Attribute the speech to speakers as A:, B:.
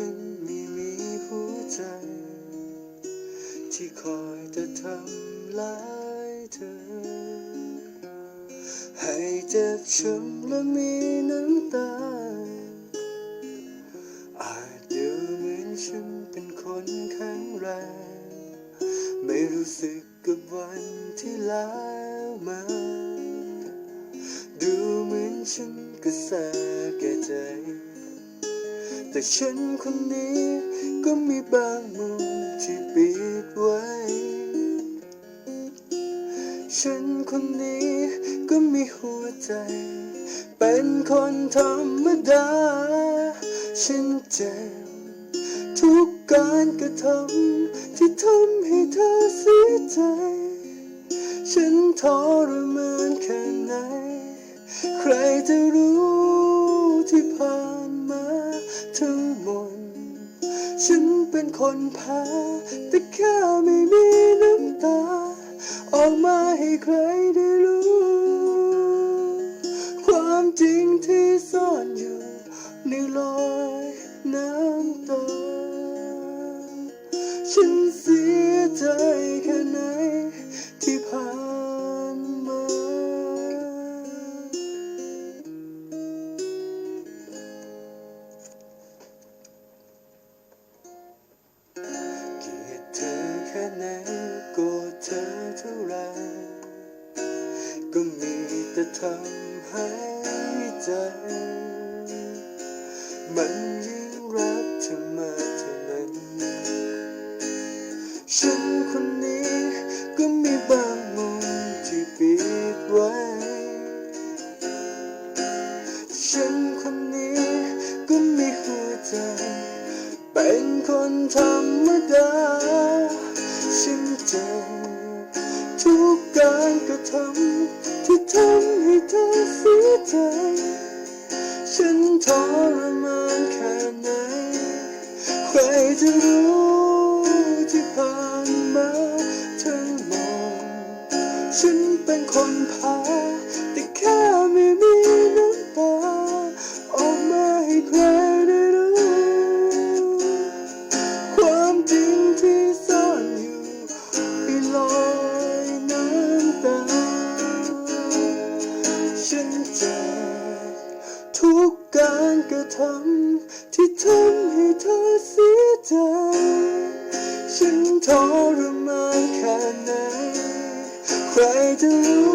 A: ฉันไม่มีหัวใจ ที่คอยจะทำร้ายเธอ ให้เจ็บช้ำและมีน้ำตา อาจดูเหมือนฉันเป็นคนแข็งแรง ไม่รู้สึกกับวันที่แล้วมา ดูเหมือนฉันก็แสแก่ใจ แต่ฉันคนนี้ก็มีบางมุมที่ปิดไว้ ฉันคนนี้ก็มีหัวใจ เป็นคนธรรมดา ฉันเจ็บทุกการกระทำที่ทำให้เธอเสียใจ ฉันทรมานแค่ไหน ฉันเป็นคนแพ้แต่แค่ไม่มีน้ำตา ออกมาให้ใครได้รู้ ความจริงที่ซ่อนอยู่ในรอยน้ำตา ฉันเสียใจแค่ไหน ไหนโกรธเธอเท่าไร ก็มีแต่ทำให้ใจ มันยิ่งรักเธอมากเท่านั้น ฉันคนนี้ก็มีบางมุมที่ปิดไว้ ฉันคนนี้ก็มีหัวใจ เป็นคนธร ทรมานแค่ไหนใครจะรู้ ทำที่ทำให้เธอเสียใจ ฉันทรมานแค่ไหนใครจะรู้